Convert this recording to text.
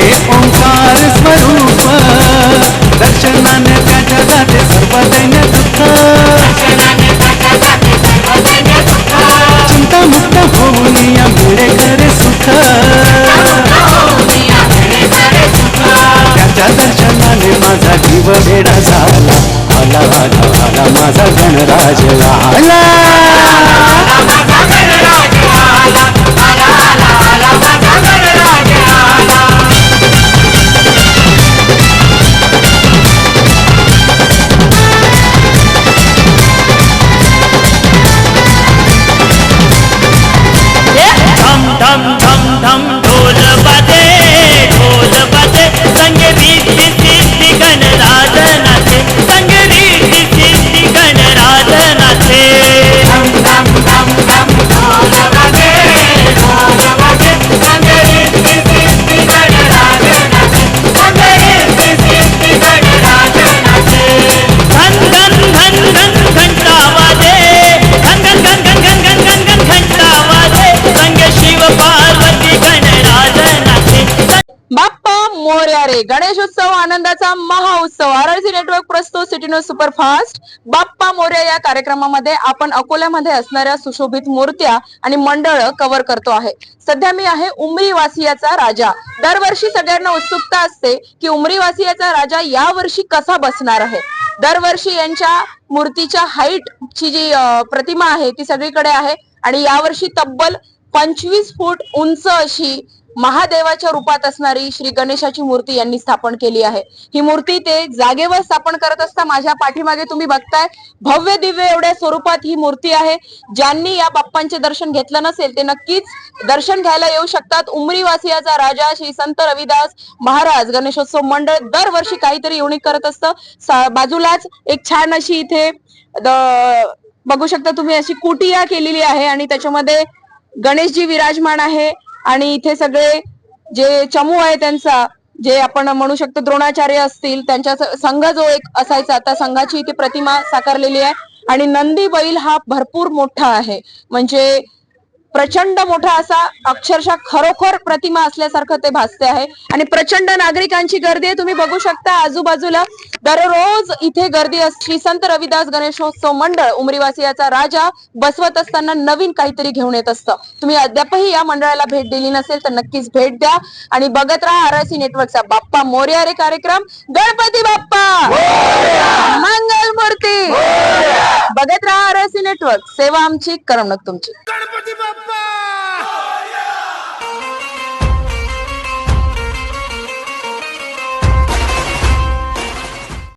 हे ओंकार स्वरूप दर्शनाने त्याच्या जाते सर्व दैन्य दुःख. चिंता मुक्त होऊन या मिळे करे सुख. त्याच्या दर्शनाने माझा जीव वेडा झाला. आला आला आला माझा गणराज आला. ढोल बाजे मोर्या रे गणेशोत्सव आनंदाचा महाउत्सव. आरआरसी नेटवर्क प्रस्तुत सिटी न्यूज सुपरफास्ट बाप्पा मोर्या या कार्यक्रमामध्ये आपण अकोल्यामध्ये असणाऱ्या सुशोभित मूर्त्या आणि मंडळ कव्हर करतो आहे. सध्या मी आहे उमरी वासियाचा राजा. दरवर्षी सगळ्यांना उत्सुकता असते की उमरी वासियाचा राजा या वर्षी कसा बसणार आहे. दरवर्षी यांच्या मूर्तीच्या हाईट ची जी प्रतिमा आहे ती सगळीकडे आहे आणि यावर्षी तब्बल पंचवीस फूट उंच अशी महादेवाच्या रूपात असणारी श्री गणेशाची मूर्ती यांनी स्थापन केली आहे. ही मूर्ती ते जागेवर स्थापन करत असता माझ्या पाठीमागे तुम्ही बघताय भव्य दिव्य एवढ्या स्वरूपात ही मूर्ती आहे. ज्यांनी या बाप्पांचे दर्शन घेतलं नसेल ते नक्कीच दर्शन घ्यायला येऊ शकतात. उमरीवासियाचा राजा श्री संत रविदास महाराज गणेशोत्सव मंडळ दरवर्षी काहीतरी युनिक करत असतं. बाजूलाच एक छान अशी इथे द- बघू शकता तुम्ही अशी कुटिया केलेली आहे आणि त्याच्यामध्ये गणेशजी विराजमान आहे आणि इथे सगळे जे चमू आहे त्यांचा जे आपण म्हणू शकतो द्रोणाचार्य असतील त्यांच्या संघ जो एक असायचा त्या संघाची इथे प्रतिमा साकारलेली आहे. आणि नंदी बैल हा भरपूर मोठा आहे. म्हणजे प्रचंड मोठा असा अक्षरशः खरोखर प्रतिमा असल्यासारखं ते भासते आहे. आणि प्रचंड नागरिकांची गर्दी आहे. तुम्ही बघू शकता आजूबाजूला दररोज इथे गर्दी असली संत रविदास गणेशोत्सव मंडळ उमरीवासियाचा राजा बसवत असताना नवीन काहीतरी घेऊन येत असतं. तुम्ही अद्यापही या मंडळाला भेट दिली नसेल तर नक्कीच भेट द्या. आणि बघत राहा आरसी नेटवर्कचा बाप्पा मोर्या रे कार्यक्रम. गणपती बाप्पा! मंगल मूर्ती बघत राहा आरसी नेटवर्क. सेवा आमची करमणूक तुमची.